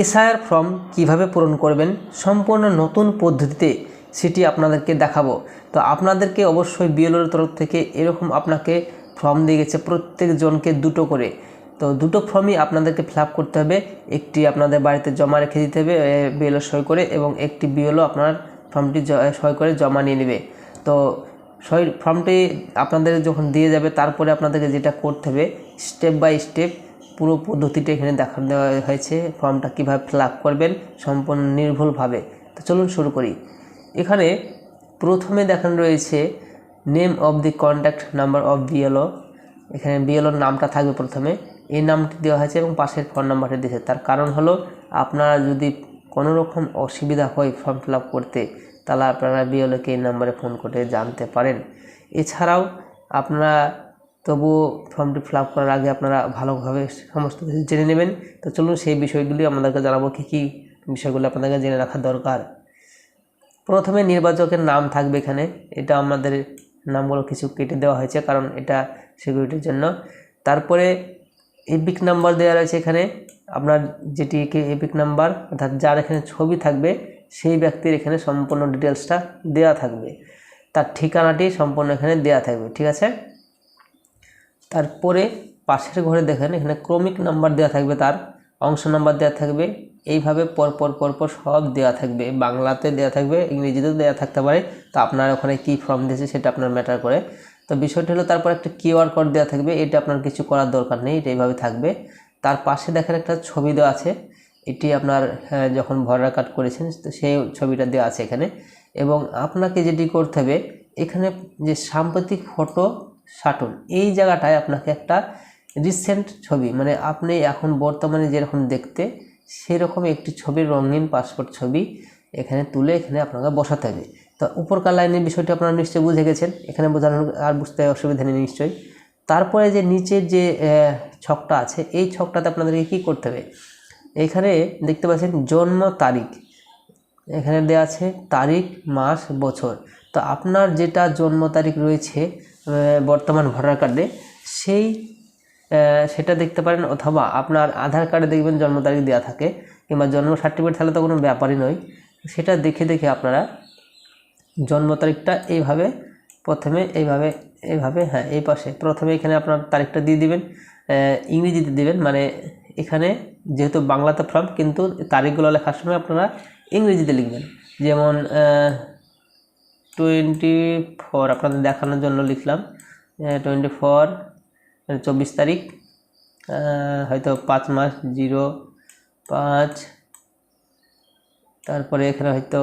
SIR form কীভাবে পূরণ করবেন, সম্পূর্ণ নতুন পদ্ধতিতে সেটি আপনাদেরকে দেখাবো। তো আপনাদেরকে অবশ্যই বিএলওর তরফ থেকে এরকম আপনাকে ফর্ম দিয়ে গেছে প্রত্যেকজনকে দুটো করে। তো দুটো ফর্মই আপনাদেরকে ফিল করতে হবে। একটি আপনাদের বাড়িতে জমা রেখে দিতে হবে বিএলও সই করে এবং একটি বিএলও আপনার ফর্মটি সই করে জমা নিয়ে নেবে। তো সই, ফর্মটি আপনাদের যখন দিয়ে যাবে, তারপরে আপনাদেরকে যেটা করতে হবে, স্টেপ বাই স্টেপ পুরো পদ্ধতিটা এখানে দেখানো দেওয়া হয়েছে। ফর্মটা কীভাবে ফিল করবেন সম্পূর্ণ নির্ভুলভাবে। তো চলুন শুরু করি। এখানে প্রথমে দেখানো রয়েছে name of the contact number of BLO এখানে বিএলওর নামটা থাকবে প্রথমে। এই নামটি দেওয়া হয়েছে এবং পাশের ফোন নাম্বারটি দিয়েছে। তার কারণ হলো আপনারা যদি কোনো রকম অসুবিধা হয় ফর্ম ফিল করতে, তাহলে আপনারা বিএলওকে এই নাম্বারে ফোন করে জানতে পারেন। এছাড়াও আপনারা তবুও ফর্মটি ফিল আপ করার আগে আপনারা ভালোভাবে সমস্ত কিছু জেনে নেবেন। তো চলুন সেই বিষয়গুলি আমাদেরকে জানাব কী কী বিষয়গুলো আপনাদেরকে জেনে রাখা দরকার। প্রথমে নির্বাচকের নাম থাকবে এখানে। এটা আমাদের নামগুলো কিছু কেটে দেওয়া হয়েছে কারণ এটা সিকিউরিটির জন্য। তারপরে এপিক নাম্বার দেওয়া রয়েছে এখানে। আপনার যেটিকে এপিক নাম্বার অর্থাৎ যার এখানে ছবি থাকবে, সেই ব্যক্তির এখানে সম্পূর্ণ ডিটেলসটা দেওয়া থাকবে। তার ঠিকানাটি সম্পূর্ণ এখানে দেওয়া থাকবে, ঠিক আছে? তারপরে পাশের ঘরে দেখেন এখানে ক্রমিক নাম্বার দেওয়া থাকবে তার অংশ নাম্বার দেওয়া থাকবে এইভাবে পরপর পরপর সব দেওয়া থাকবে। বাংলাতে দেওয়া থাকবে ইংরেজিতেও দেওয়া থাকতে পারে। তো আপনার ওখানে কী ফর্ম দিয়েছে সেটা আপনার ম্যাটার করে। তো বিষয়টি হলো তারপর একটা কিউআর কোড দেওয়া থাকবে এটা আপনার কিছু করার দরকার নেই এটা এইভাবে থাকবে। তার পাশে দেখেন একটা ছবি দেওয়া আছে এটি আপনার হ্যাঁ, যখন ভরার কাট করেছেন তো সেই ছবিটা দেওয়া আছে এখানে। এবং আপনাকে যেটি করতে হবে এখানে যে সাম্প্রতিক ফটো সাটন এই জায়গাটায় আপনাকে একটা রিসেন্ট ছবি মানে আপনি এখন বর্তমানে যেরকম দেখতে, সেরকম একটি ছবির রঙিন পাসপোর্ট ছবি এখানে তুলে এখানে আপনাকে বসাতে হবে। তো উপরকার লাইনের বিষয়টি আপনারা নিশ্চয়ই বুঝে গেছেন, এখানে বোঝানোর আর বুঝতে অসুবিধা নেই নিশ্চয়ই। তারপরে যে নিচের যে ছকটা আছে, এই ছকটাতে আপনাদেরকে কী করতে হবে? এখানে দেখতে পাচ্ছেন জন্ম তারিখ। এখানে দেওয়া আছে তারিখ, মাস, বছর। তো আপনার যেটা জন্ম তারিখ রয়েছে বর্তমান ভোটার কার্ডে, সেই সেটা দেখতে পারেন অথবা আপনার আধার কার্ডে দেখবেন জন্ম তারিখ দেওয়া থাকে কিংবা জন্ম সার্টিফিকেট তাহলে তো কোনো ব্যাপারই নয়। সেটা দেখে দেখে আপনারা জন্ম তারিখটা এইভাবে, প্রথমে এইভাবে এইভাবে হ্যাঁ এই পাশে। প্রথমে এখানে আপনার তারিখটা দিয়ে দিবেন ইংরেজিতে দিবেন মানে এখানে যেহেতু বাংলাতে ফর্ম কিন্তু তারিখগুলো লেখার সময় আপনারা ইংরেজিতে লিখবেন। যেমন টোয়েন্টি ফোর, আপনাদের দেখানোর জন্য লিখলাম। টোয়েন্টি ফোর চব্বিশ তারিখ হয়তো পাঁচ মাস, জিরো, পাঁচ। তারপরে এখানে হয়তো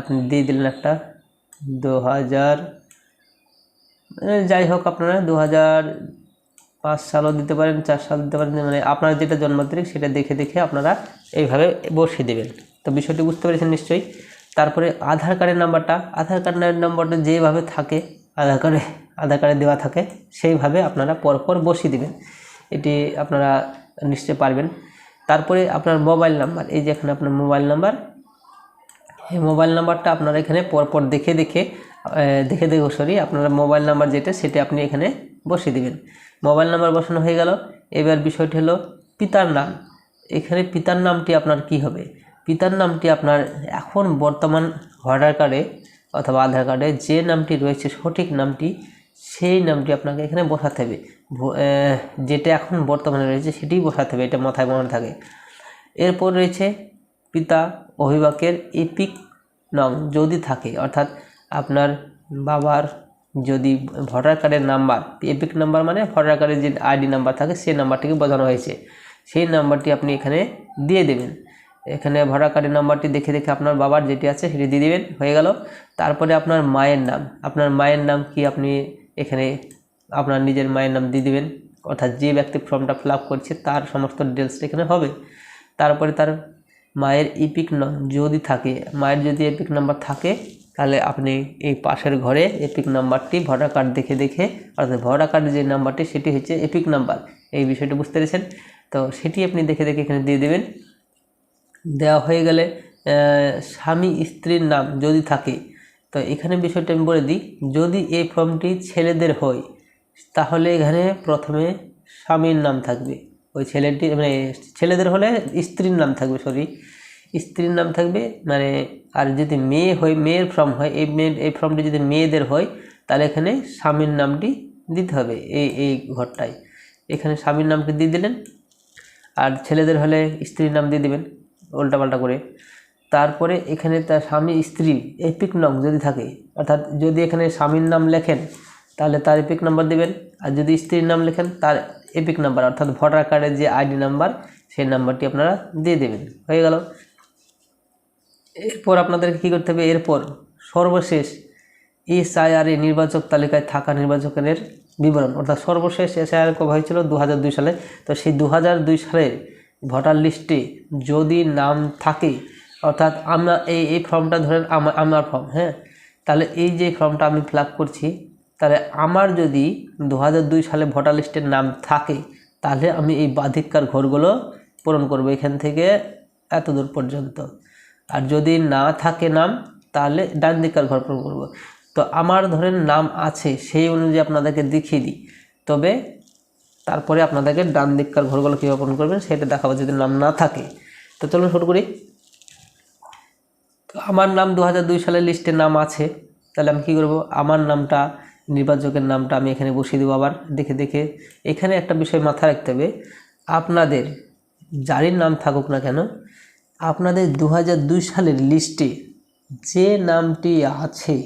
আপনি দিয়ে দিলেন একটা দু হাজার যাই হোক আপনারা দু হাজার পাঁচ সালও দিতে পারেন, চার সাল দিতে পারেন মানে আপনার যেটা জন্ম তারিখ সেটা দেখে দেখে আপনারা এইভাবে বসিয়ে দেবেন। তো বিষয়টি বুঝতে পেরেছেন নিশ্চয়ই। তারপরে আধার কার্ডের নাম্বারটা, আধার কার্ডের নাম্বারটা যেভাবে থাকে, আধার কার্ডে আধার কার্ডে দেওয়া থাকে, সেইভাবে আপনারা পরপর বসিয়ে দেবেন। এটি আপনারা নিশ্চয়ই পারবেন। তারপরে আপনার মোবাইল নাম্বার, এই যে এখানে আপনার মোবাইল নাম্বার, এই মোবাইল নাম্বারটা আপনারা এখানে পরপর দেখে দেখে দেখে দেখে, সরি, আপনার মোবাইল নাম্বার যেটা, সেটা আপনি এখানে বসিয়ে দিবেন। মোবাইল নাম্বার বসানো হয়ে গেল। এবার বিষয়টি হলো পিতার নাম। এখানে পিতার নামটি আপনার কি হবে? পিতার নামটি আপনার এখন বর্তমান ভোটার কার্ডে অথবা আধার কার্ডে যে নামটি রয়েছে সঠিক নামটি, সেই নামটি আপনাকে এখানে বসাতে হবে। যেটা এখন বর্তমানে রয়েছে সেটিই বসাতে হবে, এটা মাথায় মনে থাকে। এরপর রয়েছে পিতা অভিভাবকের এপিক নং যদি থাকে, অর্থাৎ আপনার বাবার যদি ভোটার কার্ডের নাম্বার, এপিক নাম্বার মানে ভোটার কার্ডের যে আইডি নাম্বার থাকে, সেই নাম্বারটিকে বোঝানো হয়েছে। সেই নাম্বারটি আপনি এখানে দিয়ে দেবেন। এখানে ভোটার কার্ডের নাম্বারটি দেখে দেখে আপনার বাবার যেটি আছে সেটি দিয়ে দেবেন, হয়ে গেল। তারপরে আপনার মায়ের নাম, আপনার মায়ের নাম কি আপনি এখানে আপনার নিজের মায়ের নাম দিয়ে দিবেন, অর্থাৎ যে ব্যক্তি ফর্মটা ফিল করছে তার সমস্ত ডিটেলস এখানে হবে। তারপরে তার মায়ের ইপিক যদি থাকে, মায়ের যদি এপিক নাম্বার থাকে, তাহলে আপনি এই পাশের ঘরে এপিক নাম্বারটি, ভোটার কার্ড দেখে দেখে, অর্থাৎ ভোটার কার্ডের যে নাম্বারটি, সেটি হচ্ছে এপিক নাম্বার। এই বিষয়টি বুঝতে পেরেছেন? তো সেটি আপনি দেখে দেখে এখানে দিয়ে দেবেন। দেওয়া হয়ে গেলে স্বামী স্ত্রীর নাম যদি থাকে, তো এখানে বিষয়টা আমি বলে দিই, যদি এই ফর্মটি ছেলেদের হয়, তাহলে এখানে প্রথমে স্বামীর নাম থাকবে। ওই ছেলেটি মানে ছেলেদের হলে স্ত্রীর নাম থাকবে সরি স্ত্রীর নাম থাকবে মানে আর যদি মেয়ে হয়, মেয়ের ফর্ম হয়, এই মেয়ে, এই ফর্মটি যদি মেয়েদের হয়, তাহলে এখানে স্বামীর নামটি দিতে হবে, এই এই ঘরটায়। এখানে স্বামীর নামটি দিয়ে দিলেন, আর ছেলেদের হলে স্ত্রীর নাম দিয়ে দিবেন। উল্টাপাল্টা করে। তারপরে এখানে তার স্বামী স্ত্রী এপিক নং যদি থাকে, অর্থাৎ যদি এখানে স্বামীর নাম লেখেন, তাহলে তার এপিক নাম্বার দিবেন। আর যদি স্ত্রীর নাম লেখেন, তার এপিক নাম্বার অর্থাৎ ভোটার কার্ডের যে আইডি নাম্বার সেই নাম্বারটি আপনারা দিয়ে দেবেন। হয়ে গেল। এরপর আপনাদেরকে কী করতে হবে? এরপর সর্বশেষ এসআইআর এ নির্বাচক তালিকায় থাকা নির্বাচকের বিবরণ, অর্থাৎ সর্বশেষ এসআইআর কবে হয়েছিল? দু সালে। তো সেই দু সালের ভোটার লিস্টে যদি নাম থাকে, অর্থাৎ আমরা এই এই ফর্মটা ধরেন আমার আমার ফর্ম হ্যাঁ? তাহলে এই যে ফর্মটা আমি ফিল করছি, তাহলে আমার যদি দু সালে ভোটার লিস্টের নাম থাকে, তাহলে আমি এই বাধিকার ঘরগুলো পূরণ করব এখান থেকে এত দূর পর্যন্ত। আর যদি না থাকে নাম, তাহলে ডান দিকার ঘর পূরণ করব। তো আমার ধরেন নাম আছে, সেই অনুযায়ী আপনাদেরকে দেখিয়ে দিই। তবে তারপরে আপনাদেরকে ডান দিককার ঘরগুলো কীভাবে পূরণ করবেন সেটা দেখাবো যদি নাম না থাকে। তো চলুন শুরু করি। আমার নাম দু সালের লিস্টে নাম আছে। তাহলে আমি কী করব? আমার নামটা, নির্বাচকের নামটা আমি এখানে বসিয়ে দেবো আবার দেখে দেখে। এখানে একটা বিষয় মাথায় রাখতে হবে। আপনাদের যারই নাম থাকুক না কেন, আপনাদের দু সালের লিস্টে যে নামটি আছে,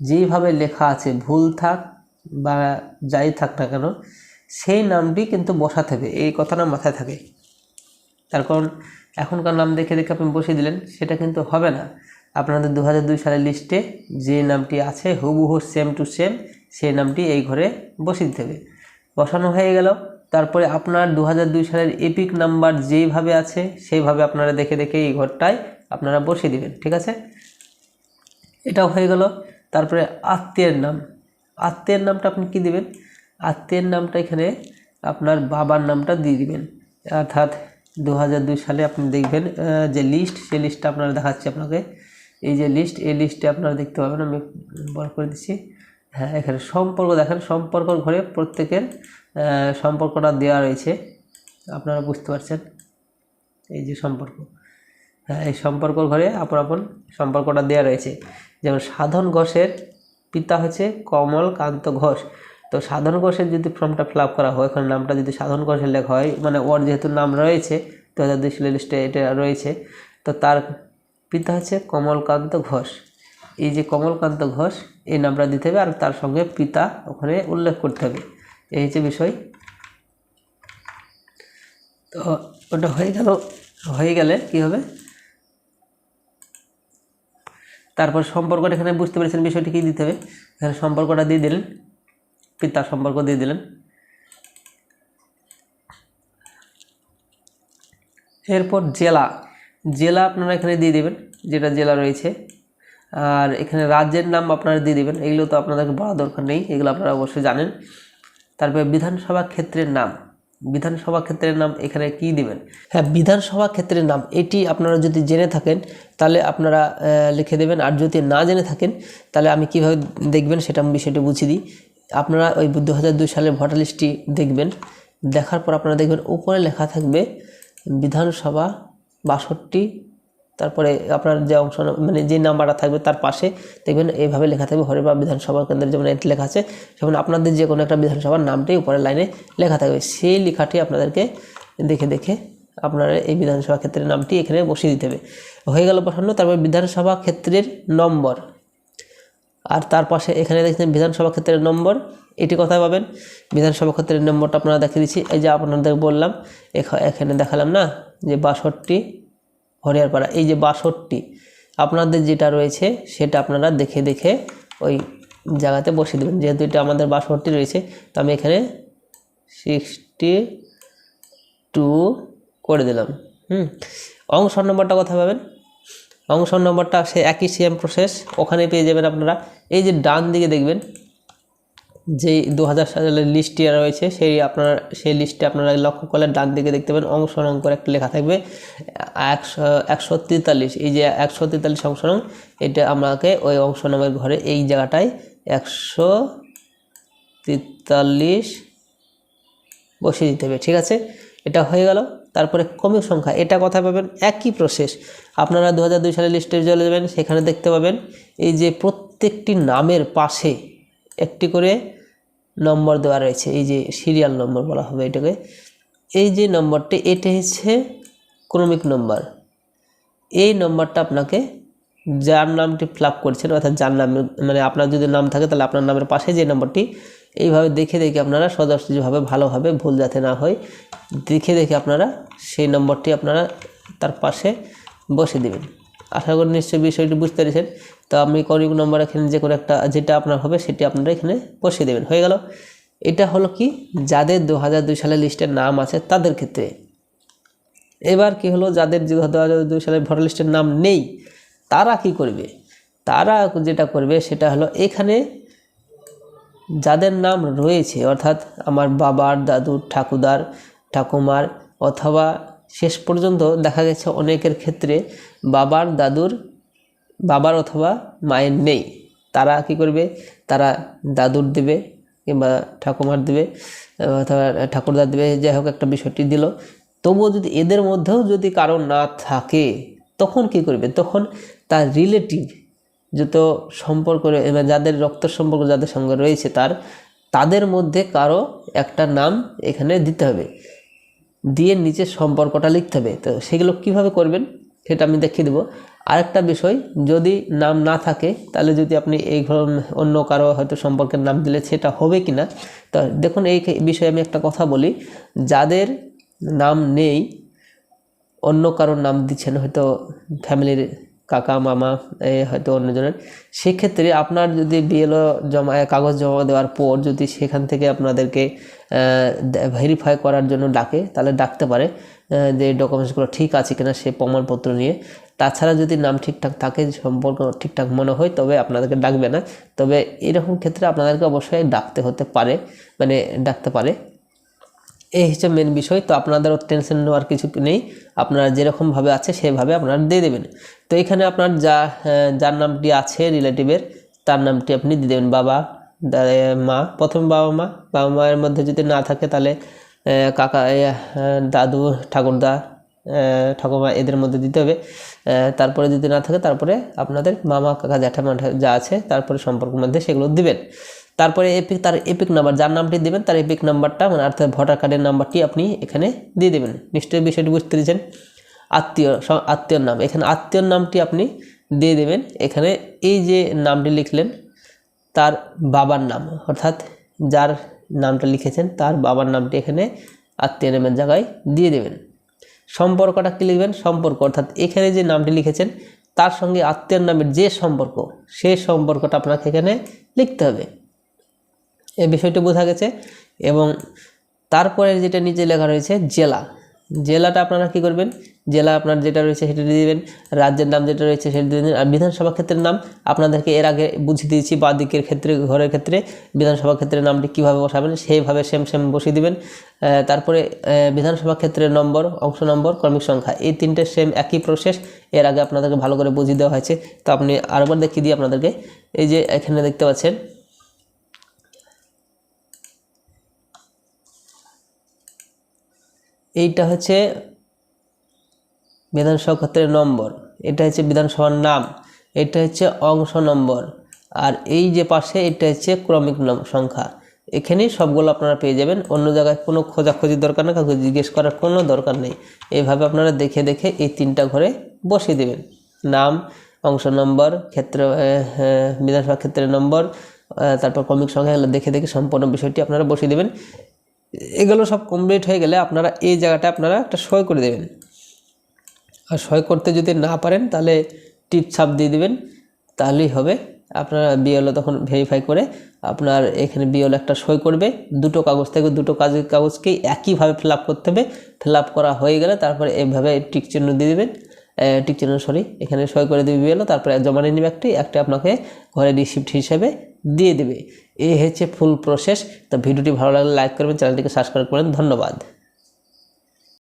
যেইভাবে লেখা আছে, ভুল থাক বা যাই থাক না কেন সেই নামটি কিন্তু বসাতে হবে এই কথাটা মাথায় থাকে। তার কারণ এখনকার নাম দেখে দেখে আপনি বসিয়ে দিলেন, সেটা কিন্তু হবে না। আপনাদের দু দুই সালের লিস্টে যে নামটি আছে, হুবহু সেম টু সেম সেই নামটি এই ঘরে বসিয়ে দিতে হবে। বসানো হয়ে গেল। তারপরে আপনার দু দুই সালের এপিক নাম্বার যেইভাবে আছে, সেইভাবে আপনারা দেখে দেখে এই ঘরটায় আপনারা বসিয়ে দিবেন, ঠিক আছে? এটাও হয়ে গেল। তারপরে আত্মীয়ের নাম। আত্মীয়ের নামটা আপনি কি দিবেন? আত্মীয়ের নামটা এখানে আপনার বাবার নামটা দিয়ে দিবেন। অর্থাৎ দু সালে আপনি দেখবেন যে লিস্ট সেই লিস্টটা আপনারা দেখাচ্ছি আপনাকে। এই যে লিস্ট এই লিস্টে আপনারা দেখতে পাবেন। আমি বড় করে দিচ্ছি। হ্যাঁ এখানে সম্পর্ক দেখেন। সম্পর্ক ঘরে প্রত্যেকের সম্পর্কটা দেওয়া রয়েছে। আপনারা বুঝতে পারছেন? এই যে সম্পর্ক। হ্যাঁ এই সম্পর্ক ঘরে আপন আপন সম্পর্কটা দেওয়া রয়েছে। যেমন সাধন ঘোষের পিতা হচ্ছে কমল কান্ত ঘোষ। তো সাধন ঘোষের যদি ফর্মটা ফিল করা হয় ওখানে নামটা যদি সাধন ঘোষের লেখা হয় মানে ওর যেহেতু নাম রয়েছে দু হাজার দুই সালের লিস্টে এটা রয়েছে, তো তার পিতা হচ্ছে কমলকান্ত ঘোষ। এই যে কমলকান্ত ঘোষ, এই নামটা দিতে হবে আর তার সঙ্গে পিতা ওখানে উল্লেখ করতে হবে। এই হচ্ছে বিষয়। তো ওটা হয়ে গেল, হয়ে গেলে কি হবে? তারপর সম্পর্কটা এখানে বুঝতে পেরেছেন বিষয়টি কী দিতে হবে। এখানে সম্পর্কটা দিয়ে দিলেন। পিতার সম্পর্ক দিয়ে দিলেন। এরপর জেলা। জেলা আপনারা এখানে দিয়ে দেবেন, যেটা জেলা রয়েছে। আর এখানে রাজ্যের নাম আপনারা দিয়ে দেবেন, এগুলো তো আপনাদেরকে বলা দরকার নেই, এগুলো আপনারা অবশ্যই জানেন। তারপরে বিধানসভা ক্ষেত্রের নাম। বিধানসভা ক্ষেত্রের নাম এখানে কি দিবেন? হ্যাঁ বিধানসভা ক্ষেত্রের নাম, এটি আপনারা যদি জেনে থাকেন, তাহলে আপনারা লিখে দেবেন। আর যদি না জেনে থাকেন, তাহলে আমি কীভাবে দেখবেন সেটা আমি বিষয়টি বুঝিয়ে দিই। আপনারা ওই দু হাজার দুই সালের ভোটার লিস্টটি দেখবেন। দেখার পর আপনারা দেখবেন উপরে লেখা থাকবে বিধানসভা বাষট্টি, তারপরে আপনার যে অংশ মানে যে নাম্বারটা থাকবে তার পাশে দেখবেন এইভাবে লেখা থাকবে হরিবা বিধানসভা কেন্দ্রের যেমন এটি লেখা আছে সেমন আপনাদের যে কোনো একটা বিধানসভার নামটি উপরের লাইনে লেখা থাকবে। সেই লেখাটি আপনাদেরকে দেখে দেখে আপনার এই বিধানসভা ক্ষেত্রের নামটি এখানে বসিয়ে দিতে হবে। হয়ে গেল বসানো তারপর বিধানসভা ক্ষেত্রের নম্বর। আর তার পাশে এখানে দেখছেন বিধানসভা ক্ষেত্রের নম্বর। এটি কোথায় পাবেন? বিধানসভা ক্ষেত্রের নম্বরটা আপনারা দেখিয়ে দিচ্ছি। এই যে আপনাদের বললাম এখানে দেখালাম না যে বাষট্টি হরিয়ারপাড়া। এই যে বাষট্টি, আপনাদের যেটা রয়েছে সেটা আপনারা দেখে দেখে ওই জায়গাতে বসিয়ে দেবেন। যেহেতু এটা আমাদের বাষট্টি রয়েছে, তো আমি এখানে সিক্সটি টু করে দিলাম। হুম, অংশ নম্বরটা কথা পাবেন? অংশ নম্বরটা সে একই সেম প্রসেস ওখানে পেয়ে যাবেন আপনারা। এই যে ডান দিকে দেখবেন, যেই দু হাজার সালের লিস্টটি রয়েছে, সেই আপনার, সেই লিস্টে আপনারা লক্ষ্য করলে ডান দিকে দেখতে পাবেন, অংশ নং করে একটা লেখা থাকবে, একশো একশো এই যে একশো তেতাল্লিশ অংশ এটা আমাকে ওই অংশ নংয়ের ঘরে এই জায়গাটায় একশো তেতাল্লিশ বসিয়ে দিতে হবে, ঠিক আছে? এটা হয়ে গেল। তারপরে ক্রমিক সংখ্যা, এটা কথা পাবেন একই প্রসেস আপনারা দু হাজার দুই সালে লিস্টে চলে যাবেন, সেখানে দেখতে পাবেন এই যে প্রত্যেকটি নামের পাশে একটি করে নম্বর দেওয়া রয়েছে, এই যে সিরিয়াল নম্বর বলা হবে এটাকে। এই যে নম্বরটি এটা হচ্ছে ক্রমিক নম্বর এই নম্বরটা আপনাকে যার নামটি ফিল করছেন, অর্থাৎ যার নাম মানে আপনার যদি নাম থাকে, তাহলে আপনার নামের পাশে যে নম্বরটি এইভাবে দেখে দেখে আপনারা সদস্যভাবে ভালোভাবে ভুল যাতে না হয়, দেখে দেখে আপনারা সেই নম্বরটি আপনারা তার পাশে বসে দেবেন। আশা করি নিশ্চয়ই বিষয়টি বুঝতে পেরেছেন। তো আমি কনিক নম্বর এখানে যে কোনো একটা, যেটা আপনার হবে সেটি আপনারা এখানে বসিয়ে দেবেন। হয়ে গেল। এটা হলো কি? যাদের দু দুই সালের লিস্টের নাম আছে তাদের ক্ষেত্রে। এবার কি হলো? যাদের দু হাজার দুই সালের ভোটার লিস্টের নাম নেই, তারা কি করবে? তারা যেটা করবে সেটা হলো এখানে যাদের নাম রয়েছে, অর্থাৎ আমার বাবার, দাদুর, ঠাকুরদার, ঠাকুমার অথবা শেষ পর্যন্ত দেখা গেছে অনেকের ক্ষেত্রে বাবার, দাদুর, বাবার অথবা মায়ের নেই। তারা কি করবে? তারা দাদুর দেবে কিংবা ঠাকুমার দেবে, অথবা ঠাকুরদার দেবে, যাই হোক একটা বিষয়টি দিল। তবুও যদি এদের মধ্যেও যদি কারও না থাকে, তখন কি করবে? তখন তার রিলেটিভ যত সম্পর্ক যাদের রক্ত সম্পর্ক যাদের সঙ্গে রয়েছে তার, তাদের মধ্যে কারও একটা নাম এখানে দিতে হবে। দিয়ে নিচে সম্পর্কটা লিখতে হবে। তো সেগুলো কীভাবে করবেন সেটা আমি দেখিয়ে দেবো। আরেকটা বিষয়, যদি নাম না থাকে, তাহলে যদি আপনি এই অন্য কারও হয়তো সম্পর্কের নাম দিলে সেটা হবে কি না তো দেখুন এই বিষয়ে আমি একটা কথা বলি। যাদের নাম নেই, অন্য কারোর নাম দিচ্ছেন, হয়তো ফ্যামিলির কাকা, মামা হয়তো অন্যজনের। সেক্ষেত্রে আপনার যদি বিএলও জমা, কাগজ জমা দেওয়ার পর যদি সেখান থেকে আপনাদেরকে ভেরিফাই করার জন্য ডাকে, তাহলে ডাকতে পারে যে ডকুমেন্টসগুলো ঠিক আছে কিনা সে প্রমাণপত্র নিয়ে। তাছাড়া যদি নাম ঠিকঠাক থাকে, সম্পর্ক ঠিকঠাক মনে হয়, তবে আপনাদেরকে ডাকবে না। তবে এরকম ক্ষেত্রে আপনাদেরকে অবশ্যই ডাকতে হতে পারে মানে ডাকতে পারে। এই হচ্ছে মেন বিষয়। তো আপনাদেরও টেনশন নেওয়ার কিছু নেই। আপনারা যেরকমভাবে আছে, সেভাবে আপনারা দিয়ে দেবেন। তো এখানে আপনার যা যার নামটি আছে রিলেটিভের তার নামটি আপনি দিয়ে দেবেন। বাবা মা। প্রথম বাবা মা। বাবা মায়ের মধ্যে যদি না থাকে তাহলে কাকা দাদু, ঠাকুরদা ঠাকুমা এদের মধ্যে দিতে হবে। তারপরে যদি না থাকে তারপরে আপনাদের মামা, কাকা, জ্যাঠামা, যা আছে তারপরে সম্পর্কের মধ্যে সেগুলো দিবেন। তারপরে এপিক তার এপিক নাম্বার যার নামটি দেবেন, তার এপিক নাম্বারটা মানে অর্থাৎ ভোটার কার্ডের নাম্বারটি আপনি এখানে দিয়ে দেবেন। নিশ্চয়ই বিষয়টি বুঝতে পেরেছেন। আত্মীয় আত্মীয়র নাম, এখানে আত্মীয়র নামটি আপনি দিয়ে দেবেন। এখানে এই যে নামটি লিখলেন, তার বাবার নাম, অর্থাৎ যার নামটা লিখেছেন, তার বাবার নামটি এখানে আত্মীয় নামের জায়গায় দিয়ে দেবেন। সম্পর্কটা কী লিখবেন? সম্পর্ক, অর্থাৎ এখানে যে নামটি লিখেছেন, তার সঙ্গে আত্মীয়র নামের যে সম্পর্ক সেই সম্পর্কটা আপনাকে এখানে লিখতে হবে। এই বিষয়টি বোঝা গেছে এবং তারপরে যেটা নিচে লেখা রয়েছে জেলা। জেলাটা আপনারা কি করবেন? জেলা আপনার যেটা রয়েছে সেটা দিয়ে দেবেন, রাজ্যের নাম যেটা রয়েছে সেটা দিয়ে দেবেন, আর বিধানসভা ক্ষেত্রের নাম আপনাদেরকে এর আগে বুঝিয়ে দিয়েছি, বা দিকের ক্ষেত্রে, ঘরের ক্ষেত্রে বিধানসভা ক্ষেত্রের নামটি কীভাবে বসাবেন সেইভাবে সেম সেম বসিয়ে দেবেন। তারপরে বিধানসভা ক্ষেত্রের নম্বর, অংশ নম্বর, ক্রমিক সংখ্যা, এই তিনটে সেম একই প্রসেস এর আগে আপনাদেরকে ভালো করে বুঝিয়ে দেওয়া হয়েছে। তো আপনি আরেকবার দেখিয়ে দিই আপনাদেরকে। এই যে এখানে দেখতে পাচ্ছেন এইটা হচ্ছে বিধানসভা ক্ষেত্রের নম্বর। এটা হচ্ছে বিধানসভার নাম। এটা হচ্ছে অংশ নম্বর। আর এই যে পাশে এটা হচ্ছে ক্রমিক সংখ্যা। এখানেই সবগুলো আপনারা পেয়ে যাবেন। অন্য জায়গায় কোনো খোঁজাখুঁজির দরকার না কাউকে জিজ্ঞেস করার কোনো দরকার নেই। এইভাবে আপনারা দেখে দেখে এই তিনটা ঘরে বসিয়ে দেবেন। নাম, অংশ নম্বর, ক্ষেত্র বিধানসভা ক্ষেত্রের নম্বর তারপর ক্রমিক সংখ্যা দেখে দেখে সম্পূর্ণ বিষয়টি আপনারা বসিয়ে দেবেন। এগুলো সব কমপ্লিট হয়ে গেলে আপনারা এই জায়গাটা আপনারা একটা সই করে দেবেন। আর সই করতে যদি না পারেন, তাহলে টিপ ছাপ দিয়ে দেবেন, তাহলেই হবে। আপনারা বিএলও তখন ভেরিফাই করে আপনার এখানে বিএল একটা সই করবে। দুটো কাগজ থেকে দুটো কাজ, কাগজকেই একইভাবে ফিল করতে হবে। ফিল করা হয়ে গেলে তারপরে এইভাবে টিক চিহ্ন দিয়ে দেবেন। টিক চিহ্ন সরি এখানে সই করে দেবে বিএলও তারপরে জমা নিয়ে নেবে একটি, একটা আপনাকে ঘরে রিসিপ্ট হিসেবে দিয়ে দেবে। এই হচ্ছে ফুল প্রসেস তো ভিডিওটি ভালো লাগলে লাইক করবেন, চ্যানেলটিকে সাবস্ক্রাইব করবেন। ধন্যবাদ।